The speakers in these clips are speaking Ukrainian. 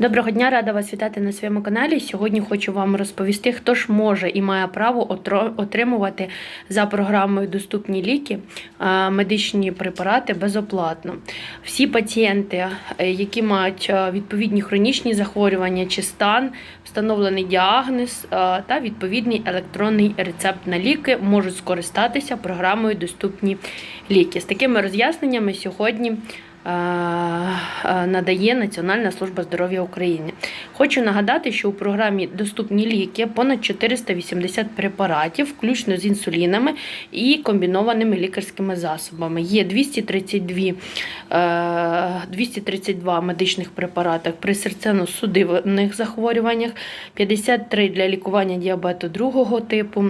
Доброго дня, рада вас вітати на своєму каналі. Сьогодні хочу вам розповісти, хто ж може і має право отримувати за програмою Доступні ліки е, медичні препарати безоплатно. Всі пацієнти, е, які мають е, відповідні хронічні захворювання чи стан, встановлений діагноз та відповідний електронний рецепт на ліки, можуть скористатися програмою Доступні ліки. З такими роз'ясненнями сьогодні надає Національна служба здоров'я України. Хочу нагадати, що у програмі доступні ліки понад 480 препаратів, включно з інсулінами і комбінованими лікарськими засобами. Є 232, е, 232 медичних препаратах при серцево-судинних захворюваннях, 53 для лікування діабету другого типу.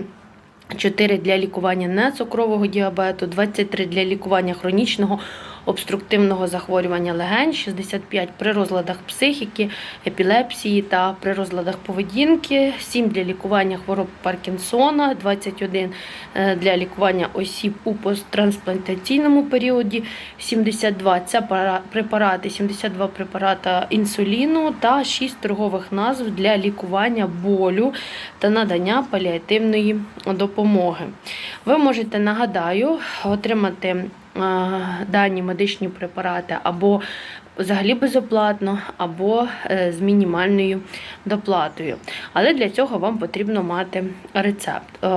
4 для лікування нецукрового діабету, 23 для лікування хронічного обструктивного захворювання легень, 65 при розладах психіки, епілепсії та при розладах поведінки, 7 для лікування хвороб Паркінсона, 21 е, для лікування осіб у посттрансплантаційному періоді, 72 це препарати, 72 препарата інсуліну та 6 торгових назв для лікування болю та надання паліативної допомоги. Ви можете, нагадаю, отримати дані медичні препарати або взагалі безоплатно, або е, з мінімальною доплатою. Але для цього вам потрібно мати рецепт. Е,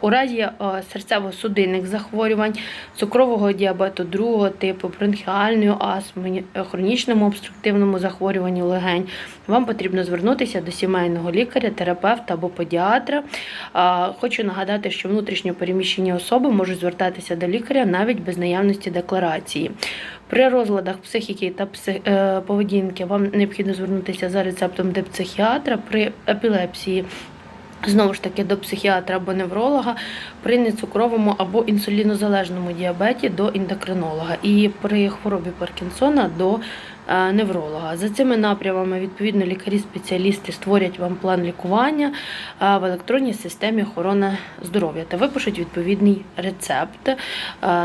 У разі е, серцево-судинних захворювань, цукрового діабету другого типу, бронхіальної астми, е, хронічному обструктивному захворюванню легень, вам потрібно звернутися до сімейного лікаря, терапевта або педіатра. Хочу нагадати, що внутрішньо переміщені особи можуть звертатися до лікаря навіть без наявності декларації. При розладах психіки та пси- е, поведінки вам необхідно звернутися за рецептом до психіатра. При епілепсії Знову ж таки, до психіатра або невролога, при нецукровому або інсулінозалежному діабеті до ендокринолога і при хворобі Паркінсона до невролога. За цими напрямами, відповідно, лікарі-спеціалісти створять вам план лікування е, в електронній системі охорони здоров'я та випишуть відповідний рецепт. Е,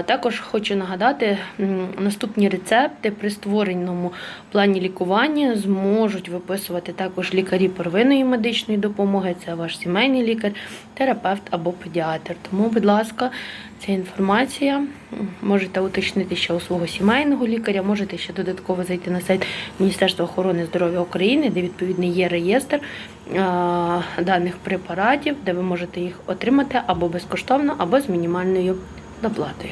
Також хочу нагадати, наступні рецепти при створеному плані лікування зможуть виписувати також лікарі первинної медичної допомоги, це ваш сімейний лікар, терапевт або педіатр. Тому, будь ласка, ця інформація можете уточнити ще у свого сімейного лікаря, можете ще додатково зайти на сайт Міністерства охорони здоров'я України, де відповідний є реєстр е, даних препаратів, де ви можете їх отримати або безкоштовно, або з мінімальною доплатою.